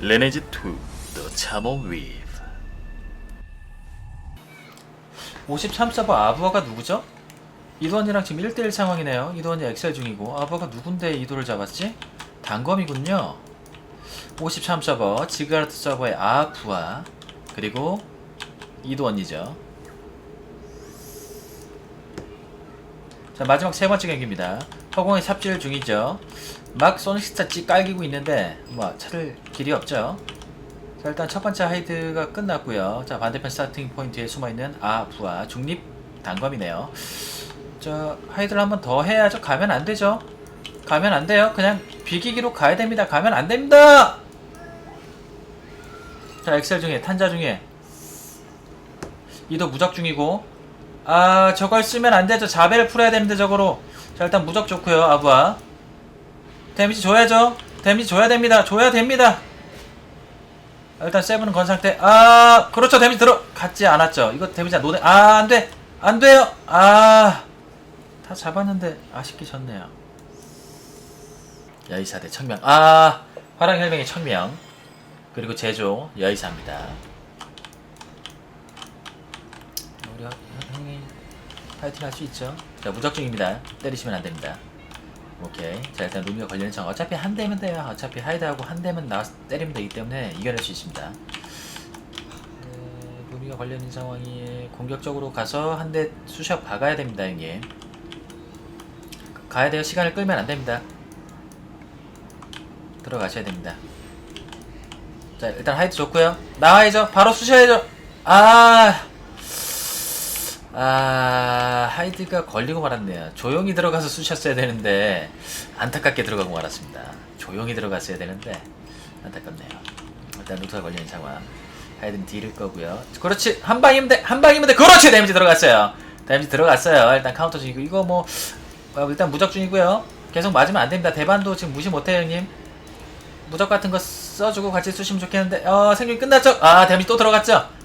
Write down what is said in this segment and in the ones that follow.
레네즈 2 The Chamon Weave 53서버 아부아가 누구죠? 이도원이랑 지금 1대1 상황이네요. 이도원이 엑셀 중이고 아부아가 누군데 이도를 잡았지? 단검이군요. 53서버 지가르트 서버의 아부아 그리고 이도원이죠. 자 마지막 세 번째 경기입니다. 허공에 삽질 중이죠. 막 소닉스타 찌 깔기고 있는데 뭐 찾을 길이 없죠. 자 일단 첫 번째 하이드가 끝났고요. 자 반대편 스타팅 포인트에 숨어있는 아부아 중립 단검이네요. 저 하이드를 한번 더 해야죠. 가면 안 되죠. 가면 안 돼요. 그냥 비기기로 가야 됩니다. 가면 안 됩니다. 자 엑셀 중에 탄자 중에 이도 무적 중이고 아 저걸 쓰면 안 되죠. 자벨을 풀어야 되는데 저거로 자 일단 무적 좋고요. 아부아 데미지 줘야죠. 데미지 줘야 됩니다. 줘야 됩니다. 일단 세븐은 건 상태. 아, 그렇죠. 데미지 들어갔지 않았죠. 이거 데미지 노네. 아, 안 돼. 안 돼요. 아, 다 잡았는데 아쉽게 졌네요. 여의사 대 청명. 아, 화랑 혈맹의 청명. 그리고 제조 여의사입니다. 우리 형- 형이 파이팅 할 수 있죠. 자, 무적 중입니다. 때리시면 안 됩니다. 오케이. 자, 일단 루미가 걸리는 정. 어차피 한 대면 돼요. 어차피 하이드하고 한 대면 나와서 때리면 되기 때문에 이겨낼 수 있습니다. 네, 루미가 걸려있는 상황이 공격적으로 가서 한 대 수샷 박아야 됩니다, 형님. 가야 돼요. 시간을 끌면 안 됩니다. 들어가셔야 됩니다. 자, 일단 하이드 좋고요. 나와야죠. 바로 쑤셔야죠. 아. 아, 하이드가 걸리고 말았네요. 조용히 들어가서 쑤셨어야 되는데, 안타깝게 들어가고 말았습니다. 조용히 들어갔어야 되는데, 안타깝네요. 일단 루트가 걸리는 상황. 하이드는 딜을 거고요. 그렇지! 한 방이면 돼! 한 방이면 돼! 그렇지! 데미지 들어갔어요! 데미지 들어갔어요. 일단 카운터 중이고, 이거 뭐, 어, 일단 무적 중이고요. 계속 맞으면 안 됩니다. 대반도 지금 무시 못해요, 형님. 무적 같은 거 써주고 같이 쑤시면 좋겠는데, 어, 생존 끝났죠? 아, 데미지 또 들어갔죠?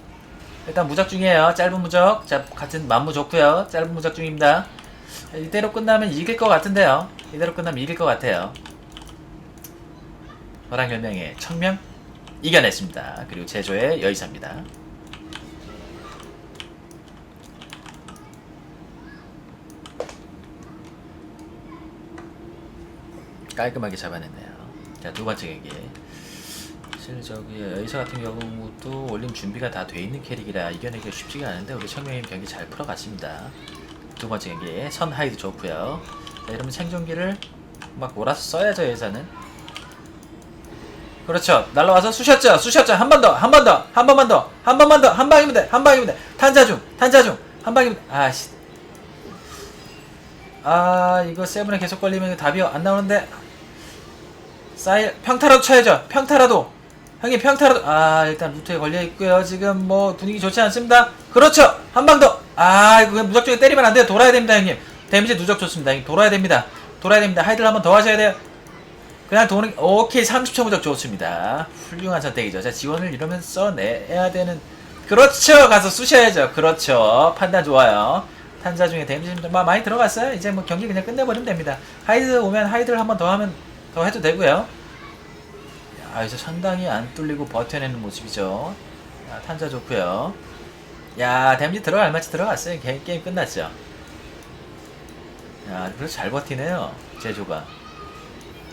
일단 무적 중이에요. 짧은 무적. 자, 같은 만무 좋고요. 짧은 무적 중입니다. 이대로 끝나면 이길 것 같은데요. 이대로 끝나면 이길 것 같아요. 호랑열명의 청명 이겨냈습니다. 그리고 제조의 여의사입니다. 깔끔하게 잡아냈네요. 자, 두 번째 경기. 사실 저기 여의사 같은 경우도 올림 준비가 다 돼 있는 캐릭이라 이겨내기가 쉽지가 않은데 우리 청명님 경기 잘 풀어갔습니다. 두 번째 경기 선 하이드 좋고요. 자, 이러면 생존기를 막 몰아서 써야죠 예사는. 그렇죠. 날라와서 쑤셨죠. 쑤셨죠. 한 번 더, 한 번 더, 한 번만 더, 한 번만 더, 한 방이면 돼, 한 방이면 돼. 탄자 중, 탄자 중, 한 방이면 돼. 아씨. 아 이거 세븐에 계속 걸리면 답이 안 나오는데. 사일 평타라도 쳐야죠. 평타라도. 형님 평타라도 아 일단 루트에 걸려 있고요. 지금 뭐 분위기 좋지 않습니다. 그렇죠. 한 방 더. 아 이거 그냥 무작정에 때리면 안 돼요. 돌아야 됩니다, 형님. 데미지 누적 좋습니다. 돌아야 됩니다. 돌아야 됩니다. 하이드를 한번 더 하셔야 돼요. 그냥 도는 오케이 30초 무적 좋습니다. 훌륭한 선택이죠. 자 지원을 이러면 써내야 되는 그렇죠. 가서 쑤셔야죠. 그렇죠. 판단 좋아요. 탄자 중에 데미지 좀 많이 들어갔어요. 이제 뭐 경기 그냥 끝내버리면 됩니다. 하이드 오면 하이드를 한번 더 하면 더 해도 되고요. 아, 이제 상당히 안 뚫리고 버텨내는 모습이죠. 야, 탄자 좋고요. 야, 데미지 들어갈 만치 들어갔어요. 게, 게임 끝났죠. 야, 그래서 잘 버티네요. 제조가.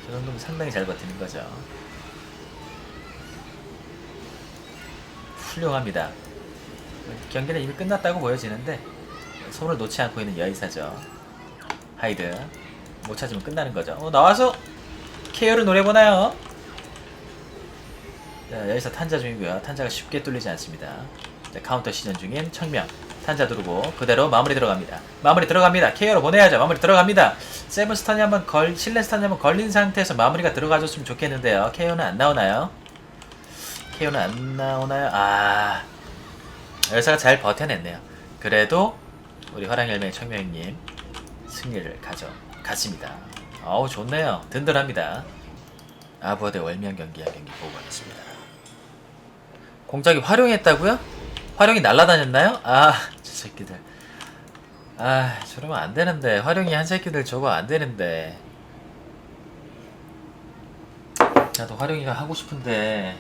저 정도면 상당히 잘 버티는 거죠. 훌륭합니다. 경기는 이미 끝났다고 보여지는데 손을 놓지 않고 있는 여의사죠. 하이드 못 찾으면 끝나는 거죠. 어, 나와서 케어를 노려보나요? 자, 여기서 탄자 중이고요. 탄자가 쉽게 뚫리지 않습니다. 자, 카운터 시전 중인 청명. 탄자 두르고 그대로 마무리 들어갑니다. 마무리 들어갑니다. KO로 보내야죠. 마무리 들어갑니다. 세븐 스턴이 한번 걸, 실내 스턴이 한번 걸린 상태에서 마무리가 들어가줬으면 좋겠는데요. KO는 안 나오나요? KO는 안 나오나요? 아, 열사가 잘 버텨냈네요. 그래도 우리 화랑열매 청명님 승리를 가져갔습니다. 어우 좋네요. 든든합니다. 아부어 대 월미한 경기 한 경기 보고 가겠습니다. 공작이 활용했다고요? 활용이 날라다녔나요? 아, 저 새끼들. 아, 저러면 안 되는데. 활용이 한 새끼들 저거 안 되는데. 나도 활용이가 하고 싶은데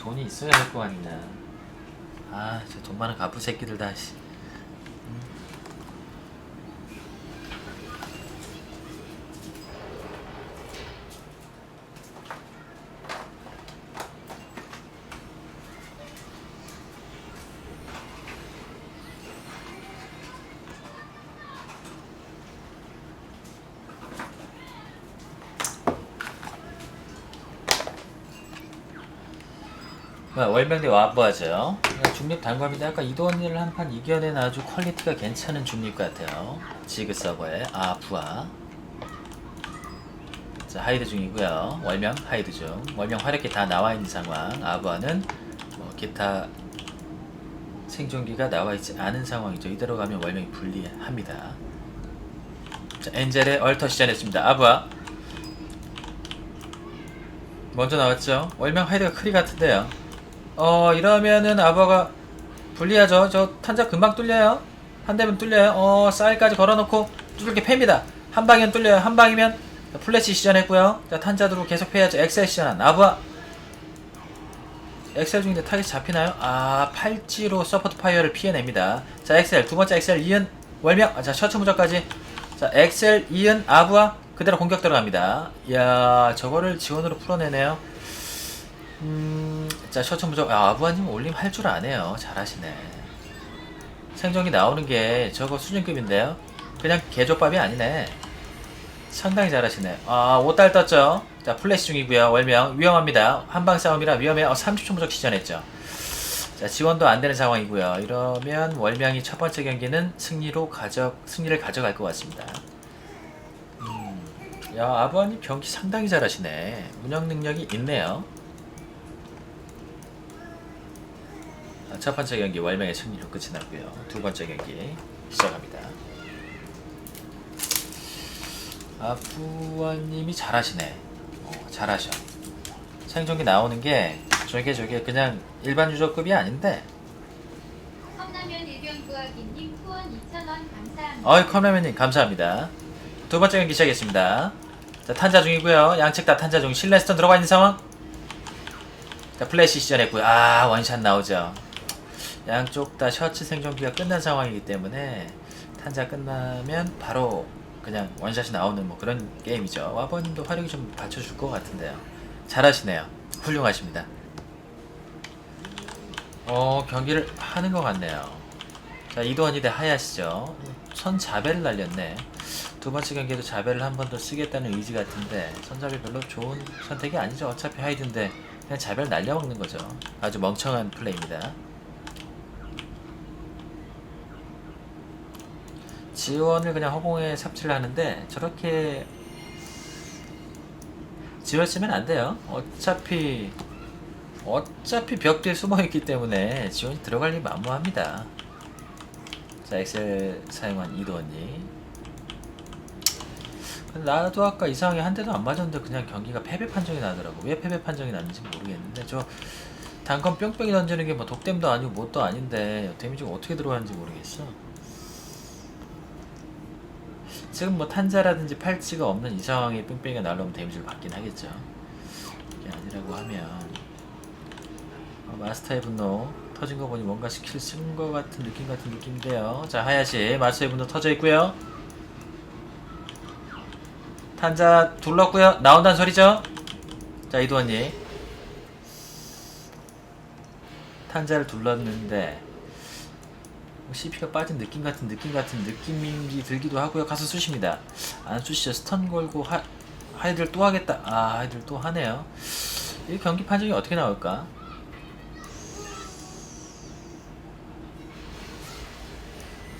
돈이 있어야 할 거 아니냐. 아, 저 돈 많은 가부 새끼들 다. 씨. 월명대 와보하죠. 중립 단검인데 아까 이도원이를 한 판 이겨낸 아주 퀄리티가 괜찮은 중립 같아요. 지그 서버의 아부아. 자 하이드 중이고요. 월명 하이드 중. 월명 화력기 다 나와 있는 상황. 아부아는 뭐 기타 생존기가 나와 있지 않은 상황이죠. 이대로 가면 월명이 불리합니다. 자 엔젤의 얼터 시전했습니다. 아부아. 먼저 나왔죠. 월명 하이드가 크리 같은데요. 어 이러면은 아버가 불리하죠. 저 탄자 금방 뚫려요. 한 대면 뚫려요. 어 쌀까지 걸어놓고 뚫게 팹니다. 한 방이면 뚫려요. 한 방이면 자, 플래시 시전했고요. 자 탄자드로 계속 패야죠. 엑셀 시전한 아부아 엑셀 중인데 타겟 잡히나요? 아 팔찌로 서포트 파이어를 피해냅니다. 자 엑셀 두 번째 엑셀 이은 월명 아, 자 셔츠 무적까지 자 엑셀 이은 아부아 그대로 공격 들어갑니다. 이야 저거를 지원으로 풀어내네요. 음, 자, 셔츠 무적. 아, 아부아님 올림 할 줄 아네요. 잘하시네. 생존기 나오는 게 저거 수준급인데요? 그냥 개조밥이 아니네. 상당히 잘하시네. 아, 5달 떴죠? 자, 플래시 중이고요 월명. 위험합니다. 한방 싸움이라 위험해. 어, 30초 무적 시전했죠. 자, 지원도 안 되는 상황이고요. 이러면 월명이 첫 번째 경기는 승리로 가져, 승리를 가져갈 것 같습니다. 음, 야, 아부아님 경기 상당히 잘하시네. 운영 능력이 있네요. 첫 번째 경기 월명의 승리로 끝이 났고요. 두 번째 경기 시작합니다. 아부아님이 잘하시네. 어, 잘하셔. 생존기 나오는 게 저게 저게 그냥 일반 유저급이 아닌데. 컵라면 일병 구하기님 후원 2,000원 감사합니다. 어이 컵라면님 감사합니다. 두 번째 경기 시작했습니다. 자 탄자 중이고요. 양측 다 탄자 중. 실내스턴 들어가 있는 상황. 자 플래시 시전했고요. 아 원샷 나오죠. 양쪽 다 셔츠 생존기가 끝난 상황이기 때문에 탄자 끝나면 바로 그냥 원샷이 나오는 뭐 그런 게임이죠. 와버님도 화력이 좀 받쳐줄 것 같은데요. 잘하시네요. 훌륭하십니다. 어 경기를 하는 것 같네요. 자 이도원이 대 하야시죠. 선 자벨을 날렸네. 두 번째 경기에도 자벨을 한번 더 쓰겠다는 의지 같은데 선자벨 별로 좋은 선택이 아니죠. 어차피 하이드인데 그냥 자벨 날려먹는 거죠. 아주 멍청한 플레이입니다. 지원을 그냥 허공에 삽질을 하는데 저렇게 지원쓰면 안 돼요. 어차피 어차피 벽 뒤에 숨어 있기 때문에 지원이 들어갈 일 만무합니다. 자 엑셀 사용한 근데 나도 아까 이상하게 한 대도 안 맞았는데 그냥 경기가 패배 판정이 나더라고 왜 패배 판정이 났는지 모르겠는데 저 단검 뿅뿅이 던지는 게 뭐 독댐도 아니고 뭣도 아닌데 데미지가 어떻게 들어가는지 모르겠어 지금 뭐 탄자라든지 팔찌가 없는 이 상황에 뺑뺑이가 날라오면 데미지를 받긴 하겠죠. 이게 아니라고 하면 어, 마스터의 분노 터진 거 보니 뭔가 스킬 쓴거 같은 느낌 같은 느낌인데요. 자 하야시 마스터의 분노 터져 있고요. 탄자 둘렀고요. 나온다는 소리죠. 자 이도원님 탄자를 둘렀는데 CP가 빠진 느낌 같은 느낌 같은 느낌이 들기도 하고요. 가서 쑤십니다. 안 쑤시죠. 스턴 걸고 하, 하이들 또 하겠다. 아 하이들 또 하네요. 이 경기 판정이 어떻게 나올까?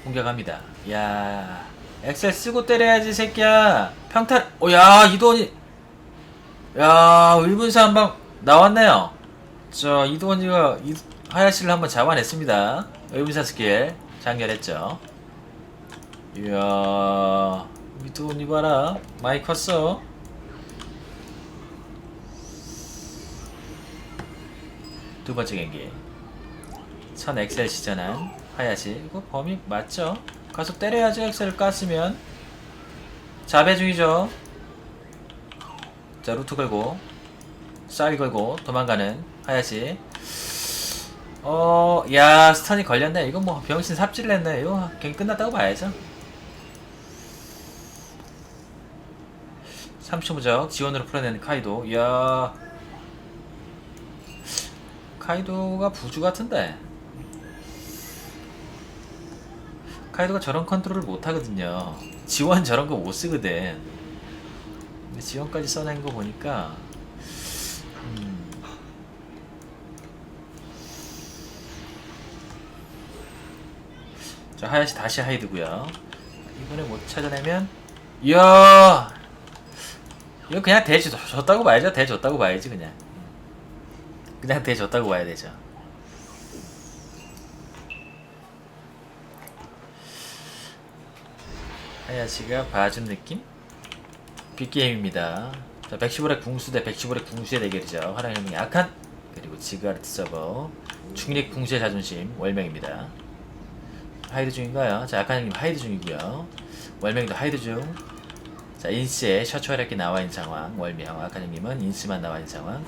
공격합니다. 야 엑셀 쓰고 때려야지 새끼야. 평탈. 오 야 이도원이. 야 의분사 한방 나왔네요. 저 이도원이가 이, 하야시를 한번 잡아냈습니다. 의분사 스킬 장렬했죠. 이야 이도원이 봐라 많이 컸어. 두 번째 경기 선 엑셀 시전한 하야시 이거 범위 맞죠? 가서 때려야지 엑셀을 깠으면 자배 중이죠 자 루트 걸고 쌀 걸고 도망가는 하야시 어, 야, 스턴이 걸렸네. 이거 뭐 병신 삽질 냈네. 이거 경기 끝났다고 봐야죠. 30초 무적 지원으로 풀어내는 카이도. 이야. 카이도가 부주 같은데. 카이도가 저런 컨트롤을 못 하거든요. 지원 저런 거 못 쓰거든. 근데 지원까지 써낸 거 보니까 자 하야시 다시 하이드고요. 이번에 못 찾아내면 이야 이거 그냥 대줬다고 봐야죠. 대줬다고 봐야지 그냥. 그냥 대줬다고 봐야 되죠. 하야시가 봐준 느낌? 빅게임입니다. 자, 115의 궁수 대 115의 궁수의 대결이죠. 형이 약한 그리고 지가르트 서버 중립 궁수의 자존심 월명입니다. 하이드 중인가요? 자, 형님 하이드 중이고요. 월명도 하이드 중. 자, 인스에 셔츠 활약기 나와 있는 상황. 월명 형님은 인스만 나와 있는 상황.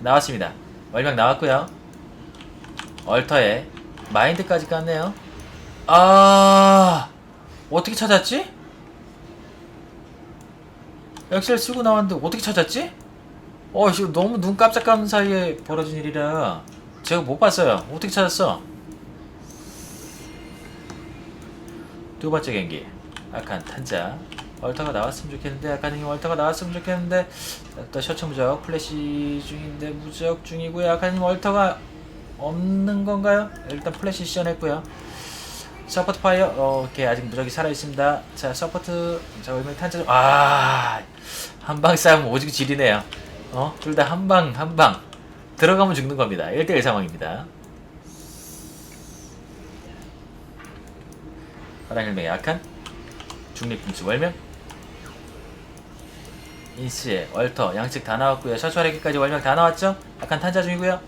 나왔습니다. 월명 나왔고요. 얼터에 마인드까지 깠네요. 아 어떻게 찾았지? 엑셀 쓰고 나왔는데 어떻게 찾았지? 어 지금 너무 눈 깜짝깜는 사이에 벌어진 일이라 제가 못 봤어요. 어떻게 찾았어? 두 번째 경기 아칸 탄자 얼터가 나왔으면 좋겠는데 아칸 형이 얼터가 나왔으면 좋겠는데 또 셔츠 무적 플래시 중인데 무적 중이고요 아칸 님 얼터가 없는 건가요? 일단 플래시 시전했고요 서포트 파이어 어, 오케이 아직 무적이 살아 있습니다. 자 서포트 자 얼마 탄자 아한방 싸움 오직 질이네요. 어둘 다 한방 한방 들어가면 죽는 겁니다. 1대1 상황입니다. 화랑일명의 약한 중립분수 월명 인스의 얼터 양측 다 나왔고요. 셔츠화레기까지 월명 다 나왔죠? 약한 탄자 중이고요.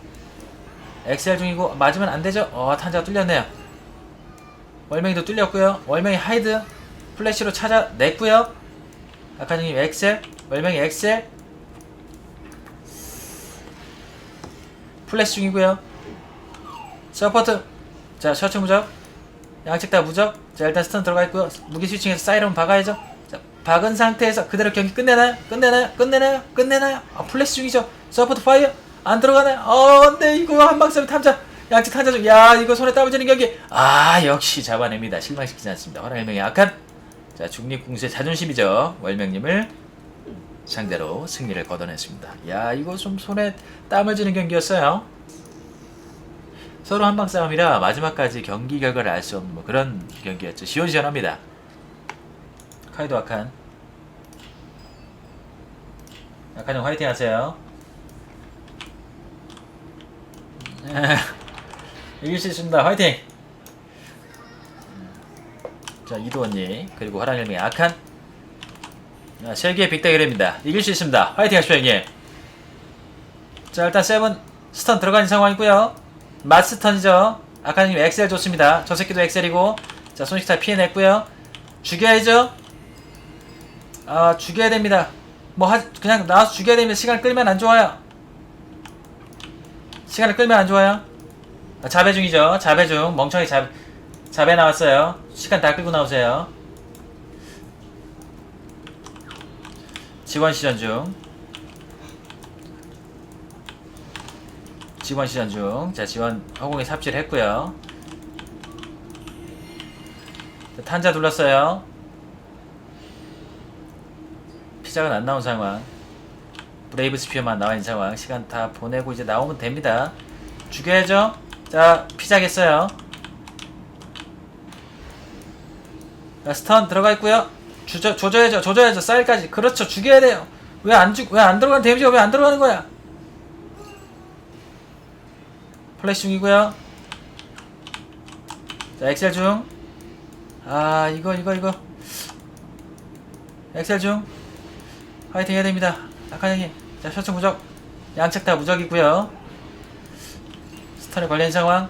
엑셀 중이고 맞으면 안 되죠? 어 탄자가 뚫렸네요. 월명이도 뚫렸고요. 월명이 하이드 플래시로 찾아냈고요. 아카님 엑셀, 월명이 엑셀 플래시 중이고요. 서포트 자 셔츠 무적 양측 다 무적 자 일단 스턴 들어가 있고요. 무기 스위칭해서 사이런 박아야죠. 자 박은 상태에서 그대로 경기 끝내나요? 끝내나요? 끝내나요? 끝내나요? 아 플래시 중이죠. 서포트 파이어 안 들어가나요? 어, 네 이거 한방 쏘면 탐자 양측 탄자 중, 야 이거 손에 쥐는 경기. 아 역시 잡아냅니다. 실망시키지 않습니다. 화랑의 명이 약한. 자 중립 궁수의 자존심이죠. 월명님을 상대로 승리를 거둬냈습니다. 야 이거 좀 손에 땀을 쥐는 경기였어요. 서로 한방 싸움이라 마지막까지 경기 결과를 알 수 없는 뭐 그런 경기였죠. 시원시원합니다. 카이도 아칸. 아칸 형 화이팅 하세요. 이길 수 있습니다. 화이팅! 자, 이도원님, 그리고 악한. 자, 세계의 빅대결입니다. 이길 수 있습니다. 화이팅 하십시오, 형님. 자, 일단 세븐 스턴 들어가는 상황이고요 마스턴이죠. 아카님 엑셀 좋습니다. 저 새끼도 엑셀이고. 자, 손식타 피해냈고요 죽여야죠. 아, 죽여야 됩니다. 뭐, 하, 그냥 나와서 죽여야 됩니다. 시간 끌면 안 좋아요. 시간을 끌면 안 좋아요. 아, 자배 중이죠. 자배 중. 멍청이 자, 자배 나왔어요. 시간 다 끌고 나오세요. 지원 시전 중. 지원 시전 중. 자, 지원 허공에 삽질했고요. 자, 탄자 둘렀어요. 피자가 안 나온 상황. 브레이브 스피어만 나와 있는 상황. 시간 다 보내고 이제 나오면 됩니다. 죽여야죠. 자, 피자겠어요. 자, 스턴 들어가 있고요. 조져, 조져야죠. 조져야죠. 쌀까지. 그렇죠. 죽여야 돼요. 왜 안 죽, 왜 안 들어가는 데미지가 왜 안 들어가는 거야? 플래시 중이고요. 자, 엑셀 중. 아, 이거, 이거, 이거. 엑셀 중. 화이팅 해야 됩니다. 아까 형님. 자, 셔츠 무적. 양측 다 무적이고요. 스턴에 걸린 상황.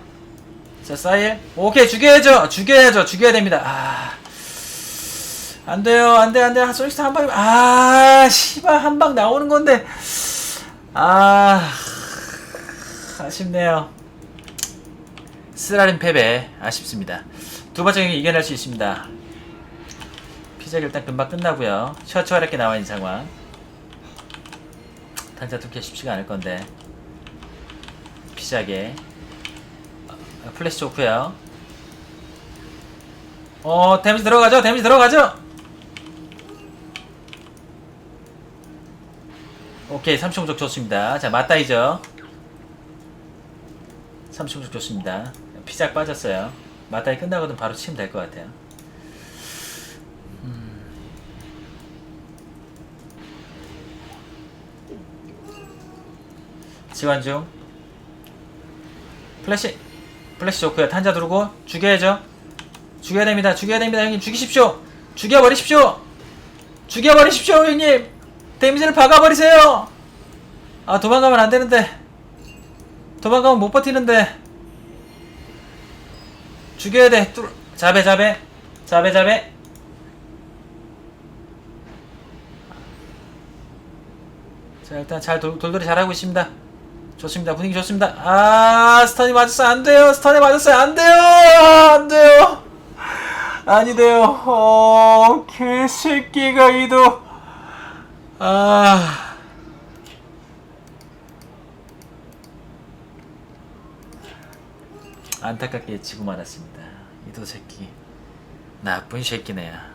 자, 사일. 오케이, 죽여야죠. 죽여야죠. 죽여야 됩니다. 아. 안 돼요, 안 돼, 안 돼. 소닉스 한 방, 아, 씨발, 한 방 나오는 건데. 아, 아쉽네요. 쓰라린 패배, 아쉽습니다. 두 번째 경기 이겨낼 수 있습니다. 피자가 일단 금방 끝나고요. 처처하게 나와 있는 상황. 단자 뚫기 쉽지가 않을 건데. 피자게. 어, 플래시 좋고요. 어, 데미지 들어가죠? 데미지 들어가죠? 오케이, 3초 공격 좋습니다. 자, 맞다이죠? 3초 공격 좋습니다. 피작 빠졌어요. 맞다이 끝나거든 바로 치면 될 것 같아요. 음. 지원 중. 플래시. 플래시 좋고요. 탄자 두르고 죽여야죠. 죽여야 됩니다. 죽여야 됩니다, 형님. 죽이십시오. 죽여버리십시오. 죽여버리십시오, 형님. 데미지를 박아버리세요. 아, 도망가면 안 되는데. 도망가면 못 버티는데. 죽여야 돼. 뚫. 자배, 자배. 자배, 자배. 자, 일단 잘 돌, 돌돌이 잘하고 있습니다. 좋습니다. 분위기 좋습니다. 아, 스턴이 맞았어요. 안 돼요. 스턴이 맞았어요. 안 돼요. 안 돼요. 아니 돼요. 어, 개새끼가 이도. 아. 안타깝게 지고 말았습니다. 이도 새끼. 나쁜 새끼네요.